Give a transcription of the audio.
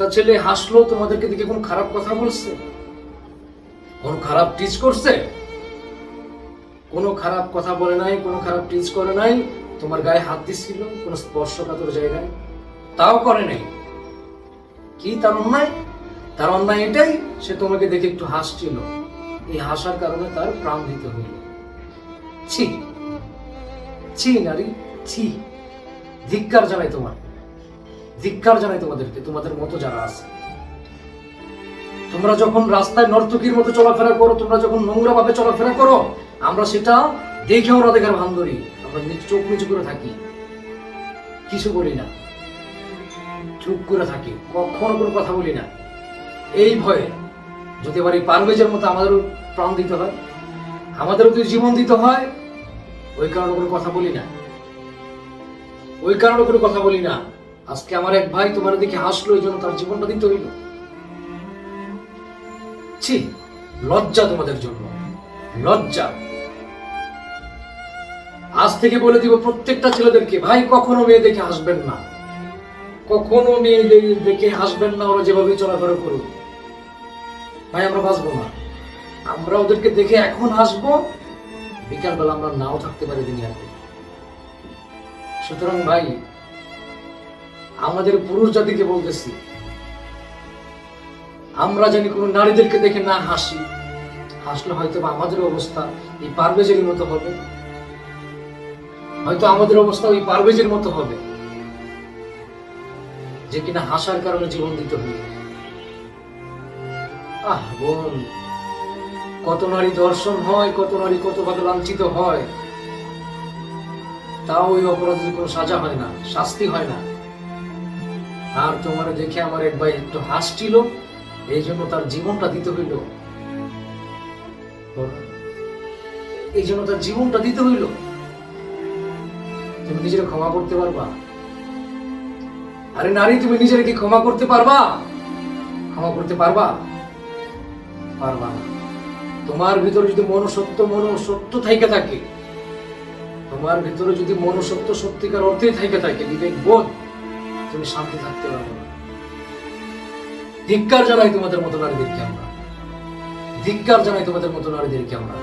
একটা ছেলে হাসলো, তোমাদেরকে দেখে কোনো খারাপ কথা বলছে? কোন খারাপ টিচ করছে? কোনো খারাপ কথা বলে নাই, কোনো খারাপ টিচ করে নাই, তোমার গায়ে হাত দিচ্ছিল কোনো স্পর্শকাতর জায়গায়? তাও করে নাই। কি তার অন্যায়? তার অন্যায় এটাই, সে তোমাকে দেখে একটু হাসছিল। এই হাসার কারণে তার প্রাণ দিতে হইল ছি ছি নারী, ছি। ধিক্কার জানাই তোমার। ধিক্কার জানাই তোমাদেরকে, তোমাদের মতো যারা আছে। তোমরা যখন রাস্তায় নর্তকীর মতো চলাফেরা করো, তোমরা যখন নোংরা ভাবে চলাফেরা করো, আমরা সেটা দেখেও না দেখার ভান ধরি আমরা চোখ নিচু করে থাকি। কিছু বলি না। চুপ করে থাকি। কখনো কোনো কথা বলি না। এই ভয়ে যদি এবার এই পারভেজের মতো আমাদেরও প্রাণ দিতে হয়, আমাদেরও যদি জীবন দিতে হয়, ওই কারণে কোনো কথা বলি না। ওই কারণে কোনো কথা বলি না। আজকে আমার এক ভাই তোমার দিকে হাসলো, এই জন্য তার জীবনটা দিতে হইল। ছি, লজ্জা তোমাদের জন্য, লজ্জা। আজ থেকে বলে দিব প্রত্যেকটা ছেলেদেরকে, ভাই, কখনো মেয়ে দেখে হাসবেন না। কখনো মেয়ে দেখে হাসবেন না, ওরা যেভাবে চলাফেরা করুক। ভাই, আমরা বাঁচবো না। আমরা ওদেরকে দেখে এখন হাসবো, বিকালবেলা আমরা নাও থাকতে পারি দুনিয়াতে সুতরাং ভাই আমাদের পুরুষ জাতিকে বলতেছি। আমরা জানি কোনো নারীদেরকে দেখে না হাসি। হাসলে হয়তো আমাদের অবস্থা এই পারভেজের মতো হবে। হয়তো আমাদের অবস্থা ওই পারভেজের মতো হবে। যে কিনা হাসার কারণে জীবন দিতে হবে। আহ, বোন, কত নারী দর্শন হয়, কত নারী কতভাবে লাঞ্ছিত হয়, তাও ওই অপরাধের কোনো সাজা হয় না, শাস্তি হয় না। আর তোমার দেখে আমার এক ভাই একটু হাসছিল, এই জন্য তার জীবনটা দিতে হইল। এই জন্য তার জীবনটা দিতে হইল? তুমি নিজের ক্ষমা করতে পারবা? আরে নারী, তুমি নিজের কি ক্ষমা করতে পারবা? ক্ষমা করতে পারবা? পারবা না। তোমার ভিতরে যদি মনসত্য মনসত্য থাইকে থাকে, তোমার ভিতরে যদি মনসত্য সত্যিকার অর্থেই থাইকে থাকে, বিবেক, বোধ তুমি শান্তি থাকতে পারবে না। ধিক্কার জানাই তোমাদের মতো নারীদেরকে আমরা। ধিক্কার জানাই তোমাদের মতো নারীদেরকে আমরা।